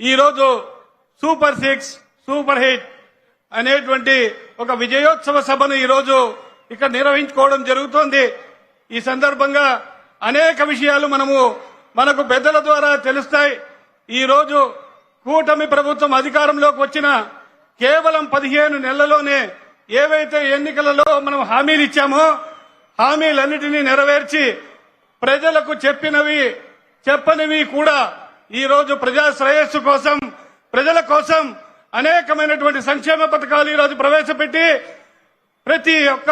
ఈరోజు super six super hit అనేటువంటి ఒక విజయోత్సవ సభను ఈరోజు ఇక్కడ నిర్వహించుకోవడం జరుగుతోంది. ఈ సందర్భంగా అనేక విషయాలు మనము మనకు పెద్దల ద్వారా తెలుస్తాయి. ఈరోజు కూటమి ప్రభుత్వం అధికారంలోకి వచ్చిన కేవలం పదిహేను నెలల్లోనే ఏవైతే ఎన్నికలలో మనం హామీలు ఇచ్చామో హామీలన్నిటినీ నెరవేర్చి ప్రజలకు చెప్పినవి చెప్పనివి కూడా ఈ రోజు ప్రజా శ్రేయస్సు కోసం ప్రజల కోసం అనేకమైనటువంటి సంక్షేమ పథకాలు ఈ రోజు ప్రవేశపెట్టి ప్రతి ఒక్క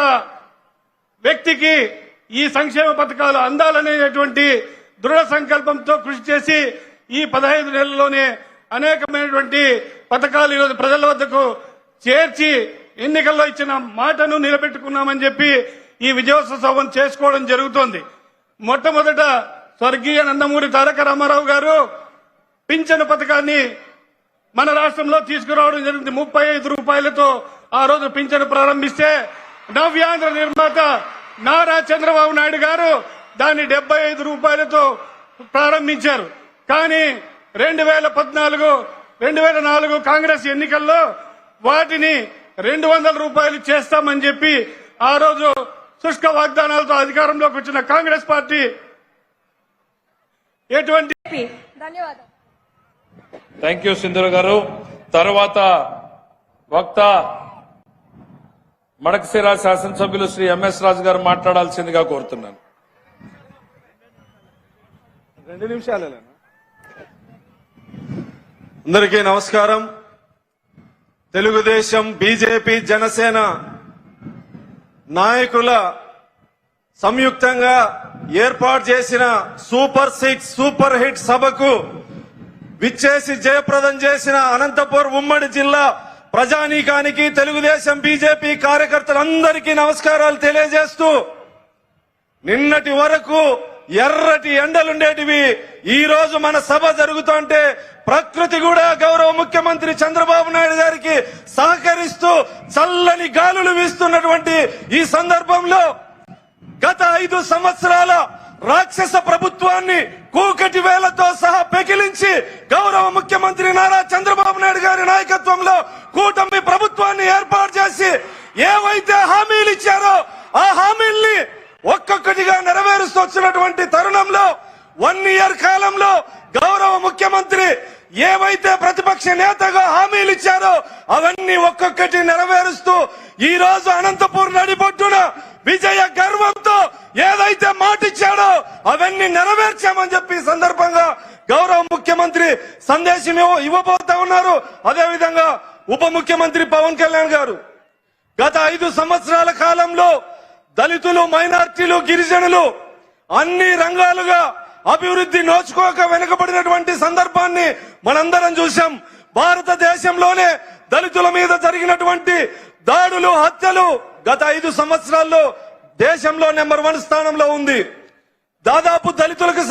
వ్యక్తికి ఈ సంక్షేమ పథకాలు అందాలనేటువంటి దృఢ సంకల్పంతో కృషి చేసి ఈ పదహైదు నెలల్లోనే అనేకమైనటువంటి పథకాలు ఈరోజు ప్రజల వద్దకు చేర్చి ఎన్నికల్లో ఇచ్చిన మాటను నిలబెట్టుకున్నామని చెప్పి ఈ విజయోత్సవం చేసుకోవడం జరుగుతోంది. మొట్టమొదట స్వర్గీయ నందమూరి తారక రామారావు గారు పింఛను పథకాన్ని మన రాష్ట్రంలో తీసుకురావడం జరిగింది. ముప్పై ఐదు రూపాయలతో ఆ రోజు పింఛను ప్రారంభిస్తే నవ్యాంధ్ర నిర్మాత నారా చంద్రబాబు నాయుడు గారు దాన్ని డెబ్బై ఐదు రూపాయలతో ప్రారంభించారు. కానీ రెండు వేల పద్నాలుగు రెండు వేల నాలుగు కాంగ్రెస్ ఎన్నికల్లో వాటిని రెండు వందల రూపాయలు చేస్తామని చెప్పి ఆ రోజు శుష్క వాగ్దానాలతో అధికారంలోకి వచ్చిన కాంగ్రెస్ పార్టీ ఎటువంటి ధన్యవాదాలు. థ్యాంక్ యూ సింధుర గారు. తర్వాత వక్త మడకశిర శాసనసభ్యులు శ్రీ ఎంఎస్ రాజు గారు మాట్లాడాల్సిందిగా కోరుతున్నాను. రెండు నిమిషాలు అందరికీ నమస్కారం. తెలుగుదేశం బీజేపీ జనసేన నాయకుల సంయుక్తంగా ఏర్పాటు చేసిన సూపర్ సిక్స్ సూపర్ హిట్ సభకు విచ్చేసి జయప్రదం చేసిన అనంతపూర్ ఉమ్మడి జిల్లా ప్రజానీకానికి తెలుగుదేశం బీజేపీ కార్యకర్తలందరికీ నమస్కారాలు తెలియజేస్తూ నిన్నటి వరకు ఎర్రటి ఎండలుండేటివి. ఈ రోజు మన సభ జరుగుతుంటే ప్రకృతి కూడా గౌరవ ముఖ్యమంత్రి చంద్రబాబు నాయుడు గారికి సహకరిస్తూ చల్లని గాలులు వీస్తున్నటువంటి ఈ సందర్భంలో గత ఐదు సంవత్సరాల రాక్షస ప్రభుత్వాన్ని కూకటి వేలతో సహా పెకిలించి ముఖ్యమంత్రి నారా చంద్రబాబు నాయుడు గారి నాయకత్వంలో కూటమి ప్రభుత్వాన్ని ఏర్పాటు చేసి ఏవైతే హామీలు ఇచ్చారో ఆ హామీల్ని ఒక్కొక్కటిగా నెరవేరుస్తూ వచ్చినటువంటి తరుణంలో వన్ ఇయర్ కాలంలో గౌరవ ముఖ్యమంత్రి ఏవైతే ప్రతిపక్ష నేతగా హామీలు ఇచ్చారో అవన్నీ ఒక్కొక్కటి నెరవేరుస్తూ ఈ రోజు అనంతపూర్ నడిపొట్టున విజయ గర్వంతో ఏదైతే మాటిచ్చాడో అవన్నీ నెరవేర్చామని చెప్పి సందర్భం గౌరవ ముఖ్యమంత్రి సందేశం ఇవ్వబోతా ఉన్నారు. అదే విధంగా ఉప ముఖ్యమంత్రి పవన్ కళ్యాణ్ గారు. గత ఐదు సంవత్సరాల కాలంలో దళితులు మైనార్టీలు గిరిజనులు అన్ని రంగాలుగా అభివృద్ధి నోచుకోక వెనుకబడినటువంటి సందర్భాన్ని మనందరం చూశాం. భారతదేశంలోనే దళితుల మీద జరిగినటువంటి దాడులు హత్యలు గత ఐదు సంవత్సరాల్లో దేశంలో నెంబర్ వన్ స్థానంలో ఉంది. దాదాపు దళితులకు